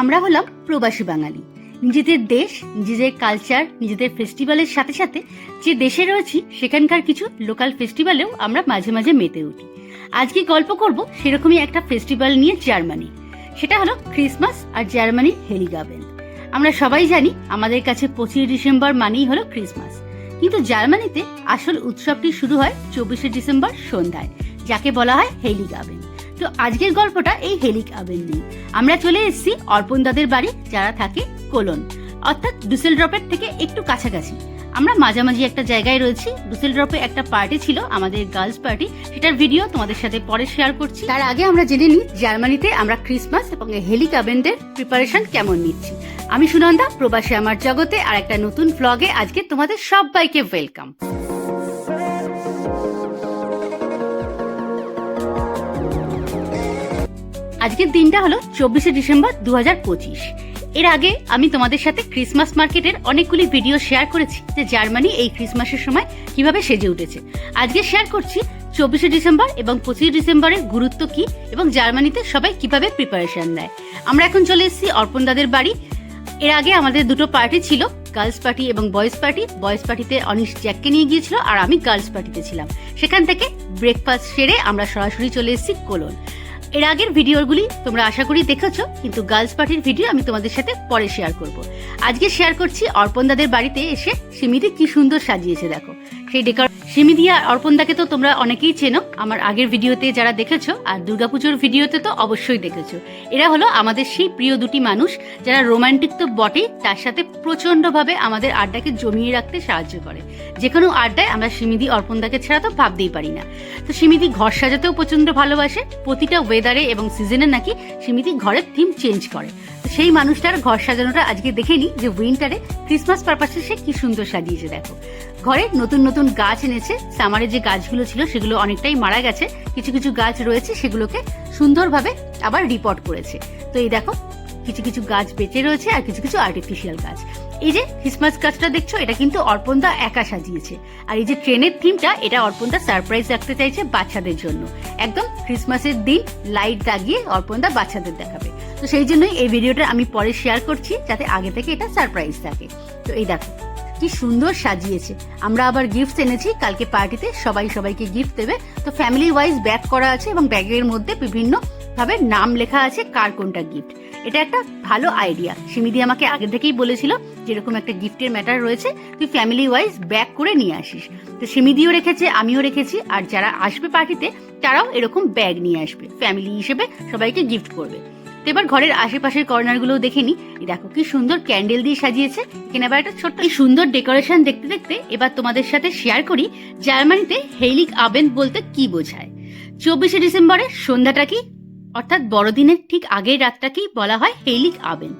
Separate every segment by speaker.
Speaker 1: আমরা হলাম প্রবাসী বাঙালি। নিজেদের দেশ, নিজেদের কালচার নিজেদের ফেস্টিভ্যালের সাথে সাথে যে দেশে রয়েছি, সেখানকার কিছু লোকাল ফেস্টিভ্যালেও আমরা মাঝে মাঝে মেতে উঠি। আজকে গল্প করব সেরকমই একটা ফেস্টিভ্যাল নিয়ে জার্মানি। সেটা হলো ক্রিসমাস আর জার্মানির হেলিগাবেন আমরা সবাই জানি আমাদের কাছে পঁচিশে ডিসেম্বর মানেই হলো ক্রিসমাস কিন্তু জার্মানিতে আসল উৎসবটি শুরু হয় চব্বিশে ডিসেম্বর সন্ধ্যায়, যাকে বলা হয় হেলিগাবেন তো আজকের গল্পটা এই হেলিক আবেন নিয়ে। আমরা চলে এসেছি অর্পণ দাদের বাড়ি, যারা থাকে কোলন। অর্থাৎ ডুসেল ড্রপের থেকে একটু কাছাকাছি। আমরা মাঝামাঝি একটা জায়গায় রয়েছি। ডুসেল ড্রপে একটা পার্টি ছিল, আমাদের গার্লস পার্টি সেটার ভিডিও তোমাদের সাথে পরে শেয়ার করছি। তার আগে আমরা জেনে নিই, জার্মানিতে আমরা ক্রিসমাস এবং হেলিক আবেনদের প্রিপারেশন কেমন নিচ্ছি। আমি সুনন্দা, প্রবাসী আমার জগতে আর একটা নতুন ভ্লগে আজকে তোমাদের সবাইকে ওয়েলকাম আজকের দিনটা হলো চব্বিশে ডিসেম্বর দু হাজার পঁচিশ। এর আগে আমি তোমাদের সাথে ক্রিসমাস মার্কেটের অনেকগুলি ভিডিও শেয়ার করেছি যে জার্মানি এই ক্রিসমাসের সময় কীভাবে সেজে উঠেছে। আজকে শেয়ার করছি চব্বিশে ডিসেম্বর এবং পঁচিশে ডিসেম্বরের গুরুত্ব কি এবং জার্মানিতে সবাই কীভাবে প্রিপারেশন নেয়। আমরা এখন চলে এসেছি অর্পণ দাদের বাড়ি। এর আগে আমাদের দুটো পার্টি ছিল গার্লস পার্টি এবং বয়েজ পার্টি বয়েজ পার্টিতে অনিশ জ্যাককে নিয়ে গিয়েছিল আর আমি গার্লস পার্টিতে ছিলাম। সেখান থেকে ব্রেকফাস্ট সেরে আমরা সরাসরি চলে এসেছি কোলন। এর আগের ভিডিওগুলি তোমরা আশা করি দেখেছ, কিন্তু গার্লস পার্টির ভিডিও আমি তোমাদের সাথে পরে শেয়ার করব। আজকে শেয়ার করছি অর্পণ দাদের বাড়িতে এসে সিমিতে কি সুন্দর সাজিয়েছে, দেখো। সেই ডেকর। অর্পণ দাকে তো তোমরা অনেকেই চেনো। আমার আগের ভিডিওতে যারা দেখেছ আর দুর্গাপুজোর ভিডিওতে তো অবশ্যই দেখেছ। এরা হলো আমাদের সেই প্রিয় দুটি মানুষ যারা রোমান্টিক তো বটেই তার সাথে প্রচন্ডভাবে আমাদের আড্ডাকে জমিয়ে রাখতে সাহায্য করে। যে কোনো আড্ডায় আমরা সিমিদি অর্পণদাকে ছাড়া তো ভাবতেই পারি না। তো সিমিদি ঘর সাজাতেও প্রচণ্ড ভালোবাসে। প্রতিটা ওয়েদারে এবং সিজনে নাকি সিমিদি ঘরের থিম চেঞ্জ করে। সেই মানুষটার ঘর সাজানোটা আজকে দেখে নিই যে উইন্টারে ক্রিসমাস পারপাসে সে কি সুন্দর সাজিয়েছে, দেখো। ঘরে নতুন নতুন গাছ এনেছে। সামারে যে গাছগুলো ছিল, সেগুলো অনেকটাই মারা গেছে। কিছু কিছু গাছ রয়েছে, সেগুলোকে সুন্দরভাবে আবার রিপোর্ট করেছে। তো এই দেখো, কিছু কিছু গাছ বেঁচে রয়েছে আর কিছু কিছু আর্টিফিশিয়াল গাছ। এই যে ক্রিসমাস গাছটা দেখছ, এটা কিন্তু অর্পণদা একা সাজিয়েছে। আর এই যে ট্রেনের থিমটা, এটা অর্পণদা সারপ্রাইজ রাখতে চাইছে বাচ্চাদের জন্য। একদম ক্রিসমাসের দিন লাইট দাগিয়ে অর্পণদা বাচ্চাদের দেখাবে। তো সেই জন্যই এই ভিডিওটা আমি পরে শেয়ার করছি, যাতে আগে থেকে এটা সারপ্রাইজ থাকে। তো এই দেখো। কি সুন্দর সাজিয়েছে। আমরা আবার গিফট এনেছি, কালকে পার্টিতে সবাই সবাইকে গিফট দেবে। তো ফ্যামিলি ওয়াইজ ব্যাগ করা আছে এবং ব্যাগের মধ্যে বিভিন্ন ভাবে নাম লেখা আছে কার কোনটা গিফট এটা একটা ভালো আইডিয়া সিমিদি আমাকে আগে থেকেই বলেছিল যেরকম একটা গিফটের ম্যাটার রয়েছে, তুই ফ্যামিলি ওয়াইজ ব্যাগ করে নিয়ে আসিস। তো সিমিদিও রেখেছে, আমিও রেখেছি। আর যারা আসবে পার্টিতে তারাও এরকম ব্যাগ নিয়ে আসবে। ফ্যামিলি হিসেবে সবাইকে গিফট করবে। তো এবার ঘরের আশেপাশের কর্নারগুলো দেখে নি। দেখো কি সুন্দর ক্যান্ডেল দিয়ে সাজিয়েছে। এখানে আবার একটা ছোট্ট সুন্দর ডেকোরেশন দেখতে দেখতে এবার তোমাদের সাথে শেয়ার করি জার্মানিতে হেলিক আবেন বলতে কি বোঝায়। চব্বিশে ডিসেম্বরের সন্ধ্যাটা কি? অর্থাৎ বড়দিনের ঠিক আগের রাতটাকেই বলা হয় হেলিক আবেন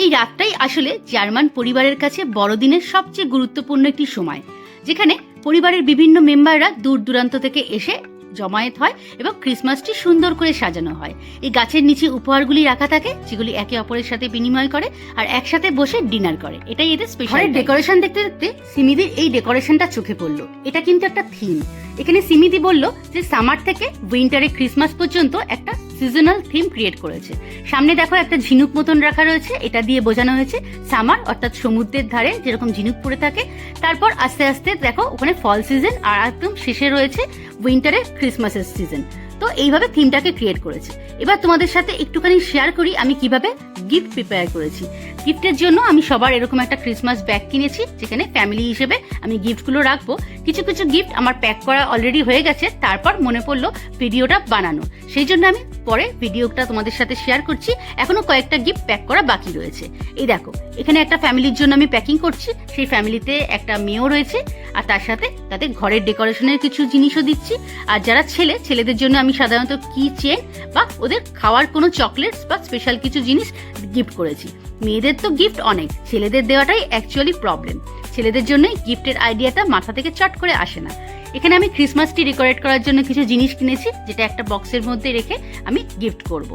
Speaker 1: এই রাতটাই আসলে জার্মান পরিবারের কাছে বড়দিনের সবচেয়ে গুরুত্বপূর্ণ একটি সময়, যেখানে পরিবারের বিভিন্ন মেম্বাররা দূর দূরান্ত থেকে এসে জমায়েত হয় এবং ক্রিসমাসটি সুন্দর করে সাজানো হয়। এই গাছের নিচে উপহারগুলি রাখা থাকে যেগুলি একে অপরের সাথে বিনিময় করে আর একসাথে বসে ডিনার করে। এটাই এদের স্পেশাল ডেকোরেশন দেখতে দেখতে সিমিদির এই ডেকোরেশনটা চোখে পড়ল। এটা কিন্তু একটা থিম। এখানে সিমিদি বলল যে সামার থেকে উইন্টারে ক্রিসমাস পর্যন্ত একটা সিজনাল থিম ক্রিয়েট করেছে। সামনে দেখো একটা ঝিনুক মতন রাখা রয়েছে এটা দিয়ে বোঝানো হয়েছে সামার অর্থাৎ সমুদ্রের ধারে যেরকম ঝিনুক পড়ে থাকে। তারপর আস্তে আস্তে দেখো ওখানে ফল সিজন আর একদম শেষে রয়েছে উইন্টারের ক্রিসমাসের সিজন তো এইভাবে থিমটাকে ক্রিয়েট করেছে। এবার তোমাদের সাথে একটুখানি শেয়ার করি আমি কীভাবে গিফট প্রিপেয়ার করেছি। গিফটের জন্য আমি সবার এরকম একটা ক্রিসমাস ব্যাগ কিনেছি, যেখানে ফ্যামিলি হিসেবে আমি গিফটগুলো রাখব। কিছু কিছু গিফট আমার প্যাক করা অলরেডি হয়ে গেছে, তারপর মনে পড়ল ভিডিওটা বানানো। সেই জন্য আমি পরে ভিডিওটা তোমাদের সাথে শেয়ার করছি, এখনও কয়েকটা গিফট প্যাক করা বাকি রয়েছে। এই দেখো, এখানে একটা ফ্যামিলির জন্য আমি প্যাকিং করছি, সেই ফ্যামিলিতে একটা মেয়েও রয়েছে, আর তার সাথে তাদের ঘরের ডেকোরেশনের কিছু জিনিসও দিচ্ছি। আর যারা ছেলে, ছেলেদের জন্য আমি সাধারণত কি চেন বা ওদের খাওয়ার কোনো চকলেটস বা স্পেশাল কিছু জিনিস গিফট করেছি। মেয়েদের তো গিফট অনেক, ছেলেদের দেওয়াটাই অ্যাকচুয়ালি প্রবলেম ছেলেদের জন্যই গিফটের আইডিয়াটা মাথা থেকে চট করে আসে না। এখানে আমি ক্রিসমাসটি ডেকোরেট করার জন্য কিছু জিনিস কিনেছি, যেটা একটা বক্সের মধ্যে রেখে আমি গিফট করব।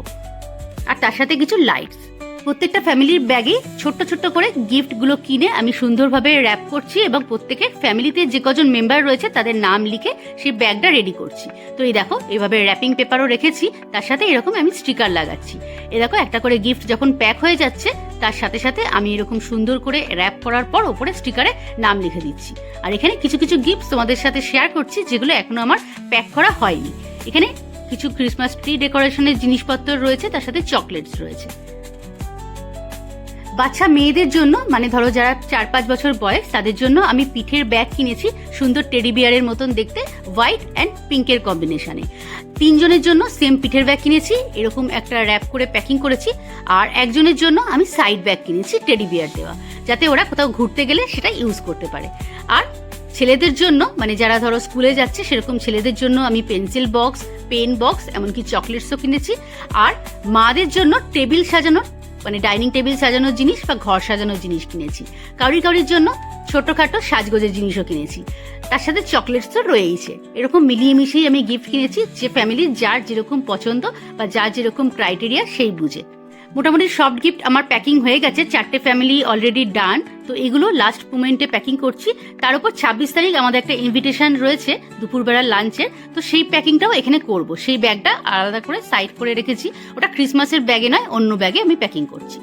Speaker 1: আর তার সাথে কিছু লাইটস প্রত্যেকটা ফ্যামিলির ব্যাগে ছোট্ট ছোট্ট করে গিফটগুলো কিনে আমি সুন্দরভাবে র্যাপ করছি এবং প্রত্যেকের ফ্যামিলিতে যে কজন মেম্বার রয়েছে তাদের নাম লিখে সেই ব্যাগটা রেডি করছি। তো এই দেখো, এভাবে র্যাপিং পেপারও রেখেছি, তার সাথে এরকম আমি স্টিকার লাগাচ্ছি। এ দেখো, একটা করে গিফট যখন প্যাক হয়ে যাচ্ছে, তার সাথে সাথে আমি এরকম সুন্দর করে র্যাপ করার পর ওপরে স্টিকারে নাম লিখে দিচ্ছি। আর এখানে কিছু কিছু গিফট তোমাদের সাথে শেয়ার করছি, যেগুলো এখনও আমার প্যাক করা হয়নি। এখানে কিছু ক্রিসমাস ট্রি ডেকোরেশনের জিনিসপত্র রয়েছে, তার সাথে চকলেটস রয়েছে। বাচ্চা মেয়েদের জন্য মানে ধরো যারা চার পাঁচ বছর বয়স, তাদের জন্য আমি পিঠের ব্যাগ কিনেছি সুন্দর টেডি বিয়ারের মতন দেখতে হোয়াইট অ্যান্ড পিঙ্কের কম্বিনেশনে তিনজনের জন্য সেম পিঠের ব্যাগ কিনেছি, এরকম একটা র্যাপ করে প্যাকিং করেছি, আর একজনের জন্য আমি সাইড ব্যাগ কিনেছি টেডি বিয়ার দেওয়া, যাতে ওরা কোথাও ঘুরতে গেলে সেটা ইউজ করতে পারে। আর ছেলেদের জন্য মানে যারা ধরো স্কুলে যাচ্ছে, সেরকম ছেলেদের জন্য আমি পেন্সিল বক্স পেন বক্স এমনকি চকলেটসও কিনেছি। আর মাদের জন্য টেবিল সাজানোর মানে ডাইনিং টেবিল সাজানোর জিনিস বা ঘর সাজানোর জিনিস কিনেছি। কাউরি কাউরির জন্য ছোটখাটো সাজগোজের জিনিসও কিনেছি। তার সাথে চকলেটস তো রয়েইছে। এরকম মিলিয়ে মিশিয়ে আমি গিফট কিনেছি যে ফ্যামিলির যার যেরকম পছন্দ বা যার যেরকম ক্রাইটেরিয়া সেই বুঝে। মোটামুটি সফট গিফট আমার প্যাকিং হয়ে গেছে, চারটে ফ্যামিলি অলরেডি ডান তো এগুলো লাস্ট মুমেন্টে প্যাকিং করছি। তার উপর ছাব্বিশ তারিখ আমাদের একটা ইনভিটেশন রয়েছে দুপুরবেলার লাঞ্চের তো সেই প্যাকিংটাও এখানে করব। সেই ব্যাগটা আলাদা করে সাইড করে রেখেছি। ওটা ক্রিসমাসের ব্যাগে নয়, অন্য ব্যাগে আমি প্যাকিং করছি।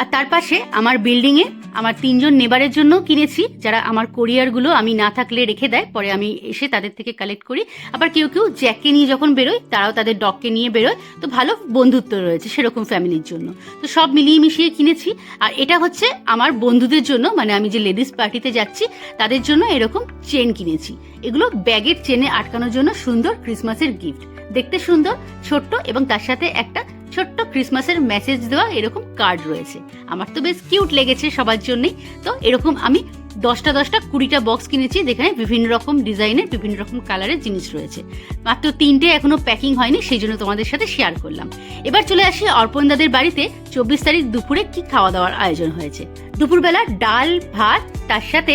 Speaker 1: আর তার পাশে আমার বিল্ডিং এ আমার তিনজন নেবারের জন্য কিনেছি, যারা আমার কোরিয়ারগুলো আমি না থাকলে রেখে দেয়, পরে আমি এসে তাদের থেকে কালেক্ট করি। আবার কেউ কেউ জ্যাককে নিয়ে যখন বেরোয়, তারাও তাদের ডগকে নিয়ে বেরোয়। তো ভালো বন্ধুত্ব রয়েছে সেরকম ফ্যামিলির জন্য। তো সব মিলিয়ে মিশিয়ে কিনেছি। আর এটা হচ্ছে আমার বন্ধুদের জন্য মানে আমি যে লেডিস পার্টিতে যাচ্ছি, তাদের জন্য এরকম চেন কিনেছি। এগুলো ব্যাগের চেনে আটকানোর জন্য সুন্দর ক্রিসমাসের গিফট দেখতে সুন্দর, ছোট্ট এবং তার সাথে একটা ছোট্ট ক্রিসমাসের মেসেজ দেওয়া এরকম কার্ড রয়েছে। আমার তো বেশ কিউট লেগেছে সবার জন্যই। তো এরকম আমি দশটা দশটা কুড়িটা বক্স কিনেছি, যেখানে বিভিন্ন রকম ডিজাইনের বিভিন্ন রকম কালারের জিনিস রয়েছে। মাত্র তিনটে এখনও প্যাকিং হয়নি, সেই জন্য তোমাদের সাথে শেয়ার করলাম। এবার চলে আসি অর্পণ দাদের বাড়িতে, চব্বিশ তারিখ দুপুরে কি খাওয়া দাওয়ার আয়োজন হয়েছে। দুপুরবেলা ডাল, ভাত, তার সাথে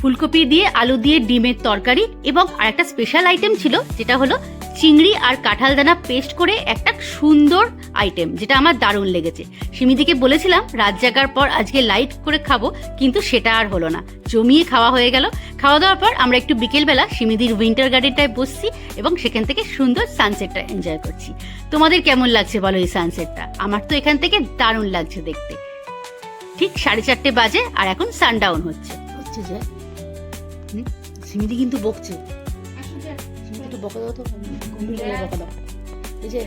Speaker 1: ফুলকপি দিয়ে, আলু দিয়ে, ডিমের তরকারি এবং আরেকটা স্পেশাল আইটেম ছিল, যেটা হলো চিংড়ি আর কাঁঠাল দানা পেস্ট করে একটা সুন্দর আইটেম যেটা আমার দারুণ লেগেছে। সিমিদিকে বলেছিলাম রাত জাগার পর আজকে লাইট করে খাব কিন্তু সেটা আর হলো না। জমিয়ে খাওয়া হয়ে গেল। খাওয়া দাওয়ার পর আমরা একটু বিকেলবেলা সিমিদির উইন্টার গার্ডেনটায় বসছি এবং সেখান থেকে সুন্দর সানসেটটা এনজয় করছি। তোমাদের কেমন লাগছে বলো এই সানসেটটা আমার তো এখান থেকে দারুণ লাগছে দেখতে। ঠিক সাড়ে চারটে বাজে আর এখন সানডাউন হচ্ছে। হচ্ছে যে? সিমিদি কিন্তু বকছে। সিমিদি একটু বকা দাও তো। বকা দাও। এই যে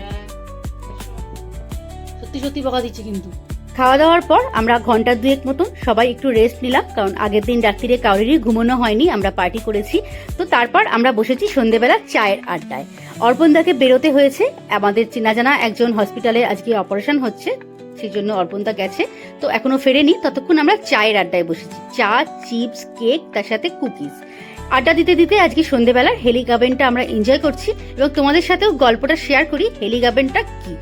Speaker 1: সত্যি সত্যি বকা দিচ্ছে কিন্তু। খাওয়া দাওয়ার পর আমরা ঘণ্টা দুয়েক মতন সবাই একটু রেস্ট নিলাম কারণ আগের দিন রাত্রিরে কাউরেরই ঘুমানো হয়নি আমরা পার্টি করেছি। তো তারপর আমরা বসেছি সন্ধেবেলা চায়ের আড্ডায়। অর্পণদাকে বেরোতে হয়েছে আমাদের চেনা জানা একজন হসপিটালে আজকে অপারেশন হচ্ছে সেই জন্য অর্পণদা গেছে। তো এখনও ফেরেনি ততক্ষণ আমরা চায়ের আড্ডায় বসেছি। চা চিপস কেক তার সাথে কুকিজ আড্ডা দিতে দিতে আজকে সন্ধেবেলার হেলি গাবেনটা আমরা এনজয় করছি এবং তোমাদের সাথেও গল্পটা শেয়ার করি হেলি গাবেনটা কি?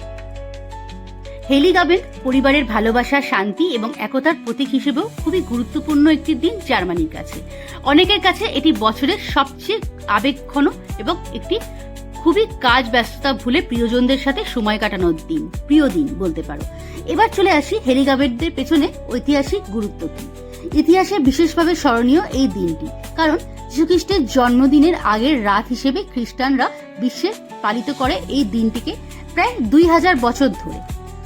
Speaker 1: হেলি গাবেন পরিবারের ভালোবাসা, শান্তি এবং একতার প্রতীক হিসেবেও খুবই গুরুত্বপূর্ণ একটি দিন জার্মানির কাছে। অনেকের কাছে এটি বছরের সবচেয়ে আবেগঘন এবং একটি খুবই কাজ ব্যস্ততা ভুলে প্রিয়জনদের সাথে সময় কাটানোর দিন, প্রিয় দিন বলতে পারো। এবার চলে আসি হেলিগাবেটদের পেছনে ঐতিহাসিক গুরুত্ব কি। ইতিহাসে বিশেষভাবে স্মরণীয় এই দিনটি, কারণ যীশুখ্রিস্টের জন্মদিনের আগের রাত হিসেবে খ্রিস্টানরা বিশ্বে পালিত করে এই দিনটিকে প্রায় দুই হাজার বছর ধরে।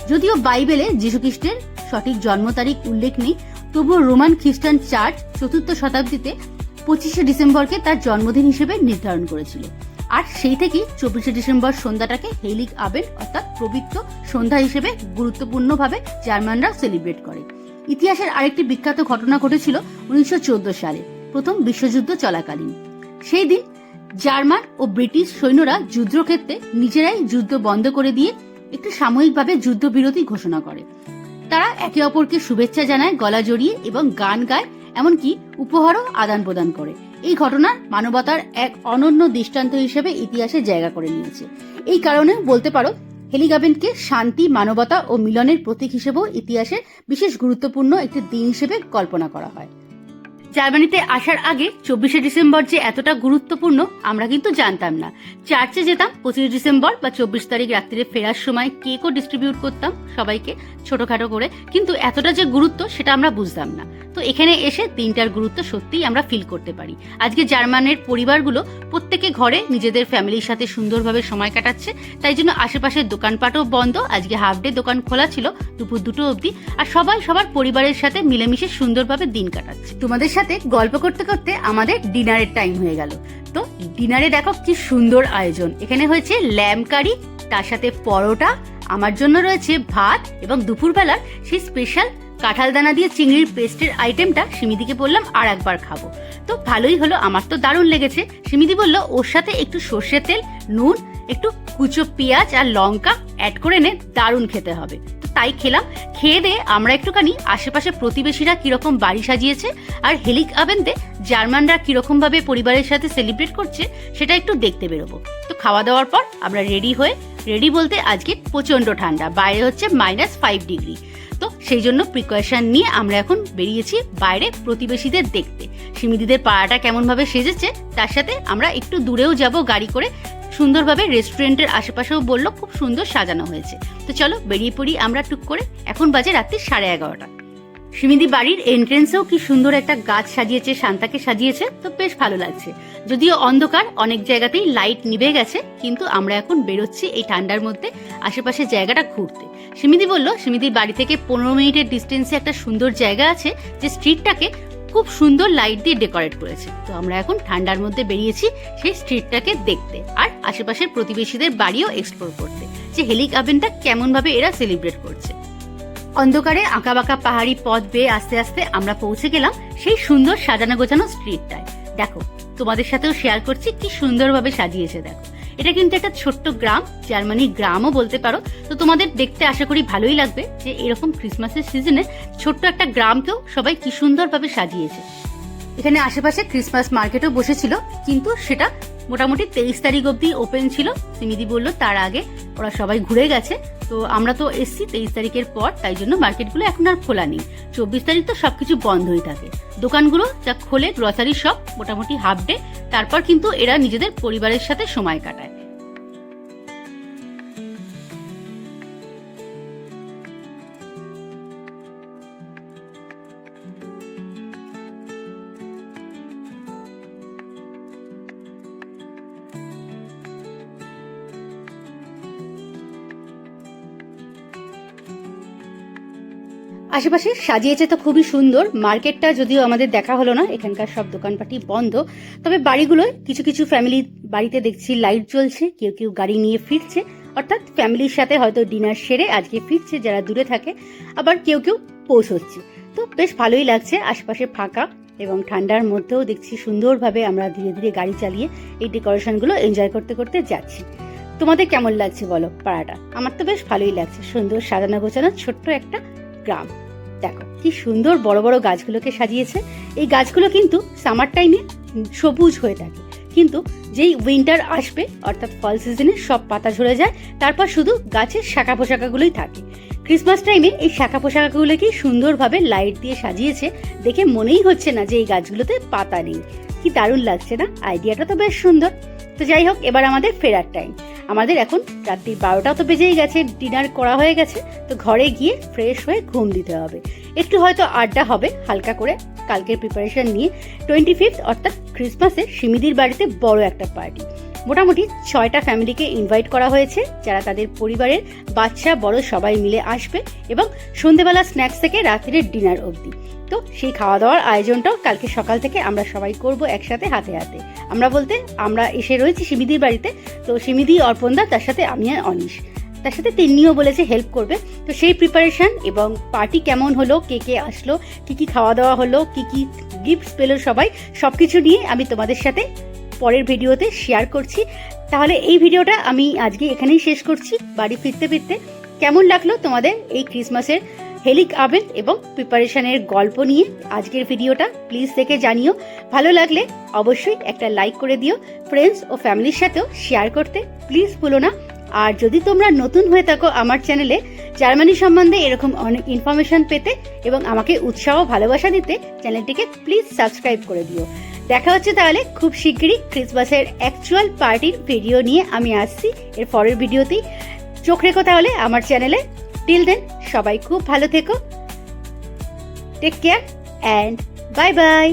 Speaker 1: যদিও বাইবেলে যীশুখ্রিস্টের সঠিক জন্ম তারিখ উল্লেখ নেই, তবুও রোমান খ্রিস্টান চার্চ চতুর্থ শতাব্দীতে পঁচিশে ডিসেম্বরকে তার জন্মদিন হিসেবে নির্ধারণ করেছিল। আর সেই থেকেই চব্বিশে ডিসেম্বর সন্ধ্যাটাকে হেলিক আবেন অর্থাৎ পবিত্র সন্ধ্যা হিসেবে গুরুত্বপূর্ণভাবে জার্মানরা সেলিব্রেট করে। ইতিহাসের আরেকটি বিখ্যাত ঘটনা ঘটেছিল উনিশশো চোদ্দ সালে। প্রথম বিশ্বযুদ্ধ চলাকালীন। সেই দিন জার্মান ও ব্রিটিশ সৈন্যরা যুদ্ধক্ষেত্রে নিজেরাই যুদ্ধ বন্ধ করে দিয়ে একটু সাময়িকভাবে যুদ্ধবিরতি ঘোষণা করে। তারা একে অপরকে শুভেচ্ছা জানায়, গলা জড়িয়ে এবং গান গায়, এমনকি উপহারও আদান প্রদান করে। এই ঘটনা মানবতার এক অনন্য দৃষ্টান্ত হিসেবে ইতিহাসে জায়গা করে নিয়েছে। এই কারণে বলতে পারো হেলিগাবেনকে শান্তি, মানবতা ও মিলনের প্রতীক হিসেবেও ইতিহাসের বিশেষ গুরুত্বপূর্ণ একটি দিন হিসেবে কল্পনা করা হয়। জার্মানিতে আসার আগে চব্বিশে ডিসেম্বর যে এতটা গুরুত্বপূর্ণ, আমরা কিন্তু জানতাম না। চার্চে যেতাম, পঁচিশ ডিসেম্বর বা চব্বিশ তারিখ রাত্রিরে ফেরার সময় কেকও ডিস্ট্রিবিউট করতাম সবাইকে ছোটখাটো করে। কিন্তু এতটা যে গুরুত্ব, সেটা আমরা বুঝতাম না। তো এখানে এসে দিনটার গুরুত্ব সত্যিই আমরা ফিল করতে পারি। আজকে জার্মানের পরিবারগুলো প্রত্যেকে ঘরে নিজেদের ফ্যামিলির সাথে সুন্দরভাবে সময় কাটাচ্ছে, তাই জন্য আশেপাশের দোকানপাটও বন্ধ। আজকে হাফ ডে দোকান খোলা ছিল দুপুর দুটো অবধি, আর সবাই সবার পরিবারের সাথে মিলেমিশে সুন্দরভাবে দিন কাটাচ্ছে। তোমাদের সাথে গল্প করতে করতে আমাদের ডিনারের টাইম হয়ে গেল। তো ডিনারে দেখো কি সুন্দর আয়োজন। এখানে হয়েছে ল্যাম্প কারি তার সাথে পরোটা, আমার জন্য রয়েছে ভাত এবং দুপুরবেলার সেই স্পেশাল কাঁঠাল দানা দিয়ে চিংড়ির পেস্টের আইটেমটা সিমিদিকে বললাম, আর একবার খাব। তো ভালোই হলো, আমার তো দারুণ লেগেছে। সিমিদি বলল, ওর সাথে একটু সর্ষের তেল, নুন, একটু কুচো পেঁয়াজ আর লঙ্কা অ্যাড করে নে, দারুণ খেতে হবে। তাই খেলাম। খেয়ে দিয়ে আমরা একটুখানি আশেপাশে প্রতিবেশীরা কীরকম বাড়ি সাজিয়েছে আর হেলিক আবেনতে জার্মানরা কীরকম ভাবে পরিবারের সাথে সেলিব্রেট করছে, সেটা একটু দেখতে বেরোবো। তো খাওয়া দাওয়ার পর আমরা রেডি হয়ে রেডি বলতে আজকে প্রচণ্ড ঠান্ডা, বাইরে হচ্ছে মাইনাস ফাইভ ডিগ্রি তো সেই জন্য প্রিকশন নিয়ে আমরা এখন বেরিয়েছি বাইরে প্রতিবেশীদের দেখতে। সিমিদিদের পাড়াটা কেমনভাবে সেজেছে, তার সাথে আমরা একটু দূরেও যাব গাড়ি করে। সুন্দরভাবে রেস্টুরেন্টের আশেপাশেও বলল, খুব সুন্দর সাজানো হয়েছে। তো চলো বেরিয়ে পড়ি আমরা টুক করে। এখন বাজে রাত্রি সাড়ে এগারোটা। সিমিদি বাড়ির এন্ট্রেন্সেও কি সুন্দর একটা গাছ সাজিয়েছে, শান্তাকে সাজিয়েছে? তো বেশ ভালো লাগছে। যদিও অন্ধকার, অনেক জায়গাতেই লাইট নিভে গেছে, কিন্তু আমরা এখন বেরোচ্ছি এই ঠান্ডার মধ্যে আশেপাশে জায়গাটা ঘুরতে। সিমিদি বলল সিমিদির বাড়ি থেকে পনেরো মিনিটের ডিস্টেন্সে একটা সুন্দর জায়গা আছে, যে স্ট্রিটটাকে খুব সুন্দর লাইট দিয়ে ডেকোরেট করেছে। তো আমরা এখন ঠান্ডার মধ্যে বেরিয়েছি, সেই স্ট্রিটটাকে দেখতে, আর আশেপাশের প্রতিবেশীদের বাড়িও এক্সপ্লোর করতে। যে হেলিক আভেনটা কেমন ভাবে এরা সেলিব্রেট করছে। অন্ধকারে আঁকাবাঁকা পাহাড়ি পথ বেয়ে আস্তে আস্তে আমরা পৌঁছে গেলাম সেই সুন্দর সাজানো গোছানো স্ট্রিটটায়। দেখো, তোমাদের সাথেও শেয়ার করছি কি সুন্দরভাবে সাজিয়েছে, দেখো। এটা কিন্তু একটা ছোট্ট গ্রাম জার্মানি গ্রামও বলতে পারো। তো তোমাদের দেখতে আশা করি ভালোই লাগবে যে এরকম ক্রিসমাসের সিজনে ছোট্ট একটা গ্রামকেও সবাই কি সুন্দরভাবে সাজিয়েছে। এখানে আশেপাশে ক্রিসমাস মার্কেটও বসেছিল, কিন্তু সেটা মোটামুটি তেইশ তারিখ অবধি ওপেন ছিল। সিমিদি বলল, তার আগে ওরা সবাই ঘুরে গেছে। তো আমরা তো এসছি তেইশ তারিখের পর, তাই জন্য মার্কেটগুলো এখন আর খোলা নেই। চব্বিশ তারিখ তো সব সবকিছু বন্ধই থাকে। দোকানগুলো যা খোলে গ্রসারি শপ মোটামুটি হাফ ডে তারপর কিন্তু এরা নিজেদের পরিবারের সাথে সময় কাটায়। আশেপাশে সাজিয়েছে তো খুবই সুন্দর। মার্কেটটা যদিও আমাদের দেখা হলো না, এখানকার সব দোকানপাটি বন্ধ। তবে বাড়িগুলোয় কিছু কিছু ফ্যামিলি বাড়িতে দেখছি লাইট জ্বলছে, কেউ কেউ গাড়ি নিয়ে ফিরছে। অর্থাৎ ফ্যামিলির সাথে হয়তো ডিনার সেরে আজকে ফিরছে যারা দূরে থাকে, আবার কেউ কেউ পৌঁছচ্ছে। তো বেশ ভালোই লাগছে, আশেপাশে ফাঁকা এবং ঠান্ডার মধ্যেও দেখছি সুন্দরভাবে আমরা ধীরে ধীরে গাড়ি চালিয়ে এই ডেকোরেশনগুলো এনজয় করতে করতে যাচ্ছি। তোমাদের কেমন লাগছে বলো পাড়াটা? আমার তো বেশ ভালোই লাগছে, সুন্দর সাজানো গোছানো ছোট্ট একটা গ্রাম। দেখো, কি সুন্দর বড় বড় গাছগুলোকে সাজিয়েছে। এই গাছগুলো কিন্তু সামার টাইমে সবুজ হয়ে থাকে। কিন্তু যেই উইন্টার আসবে, অর্থাৎ ফল সিজনে সব পাতা ঝরে যায়, তারপর শুধু গাছের শাখা পোশাকাগুলোই থাকে। ক্রিসমাস টাইমে এই শাখা পোশাকাগুলোকেই সুন্দরভাবে লাইট দিয়ে সাজিয়েছে, দেখে মনেই হচ্ছে না যে এই গাছগুলোতে পাতা নেই। কি দারুণ লাগছে না? আইডিয়াটা তো বেশ সুন্দর। তো যাই হোক, এবার আমাদের ফেরার টাইম আমাদের এখন রাত্রি বারোটা তো বেজেই গেছে ডিনার করা হয়ে গেছে, তো ঘরে গিয়ে ফ্রেশ হয়ে ঘুম দিতে হবে। একটু হয়তো আড্ডা হবে, হালকা করে কালকের প্রিপারেশন নিয়ে। টোয়েন্টি ফিফথ অর্থাৎ ক্রিসমাসে সিমিদির বাড়িতে বড় একটা পার্টি মোটামুটি ছয়টা ফ্যামিলিকে ইনভাইট করা হয়েছে, যারা তাদের পরিবারের বাচ্চা, বড় সবাই মিলে আসবে এবং সন্ধেবেলা স্ন্যাক্স থেকে রাত্রির ডিনার অবধি। তো সেই খাওয়া দাওয়ার আয়োজনটাও কালকে সকাল থেকে আমরা সবাই করব একসাথে হাতে হাতে। আমরা বলতে আমরা এসে রয়েছি সিমিদির বাড়িতে, তো সিমিদি অর্পণদা তার সাথে আমি আর অনিশ। তার সাথে তিন্নিও বলেছে হেল্প করবে। তো সেই প্রিপারেশন এবং পার্টি কেমন হলো, কে কে আসলো, কি কি খাওয়া দাওয়া হলো, কি কি গিফটস পেল সবাই সব কিছু নিয়ে আমি তোমাদের সাথে পরের ভিডিওতে শেয়ার করছি। তাহলে এই ভিডিওটা আমি আজকে এখানেই শেষ করছি। বাড়ি ফিরতে ফিরতে কেমন লাগল তোমাদের এই ক্রিসমাসের হেলিক আবেদ এবং প্রিপারেশনের গল্প নিয়ে আজকের ভিডিওটা প্লিজ দেখে জানিও। ভালো লাগলে অবশ্যই একটা লাইক করে দিও। ফ্রেন্ডস ও ফ্যামিলির সাথেও শেয়ার করতে প্লিজ ভুলো না। আর যদি তোমরা নতুন হয়ে থাকো আমার চ্যানেলে জার্মানি সম্বন্ধে এরকম অনেক ইনফরমেশন পেতে এবং আমাকে উৎসাহ ভালোবাসা দিতে চ্যানেলটিকে প্লিজ সাবস্ক্রাইব করে দিও। দেখা হচ্ছে তাহলে খুব শিগগিরই ক্রিসমাসের অ্যাকচুয়াল পার্টির ভিডিও নিয়ে আমি আসছি। এর পরের ভিডিওতেই চোখ রেখো তাহলে আমার চ্যানেলে টিল দেন সবাই খুব ভালো থেকো। Take care and bye bye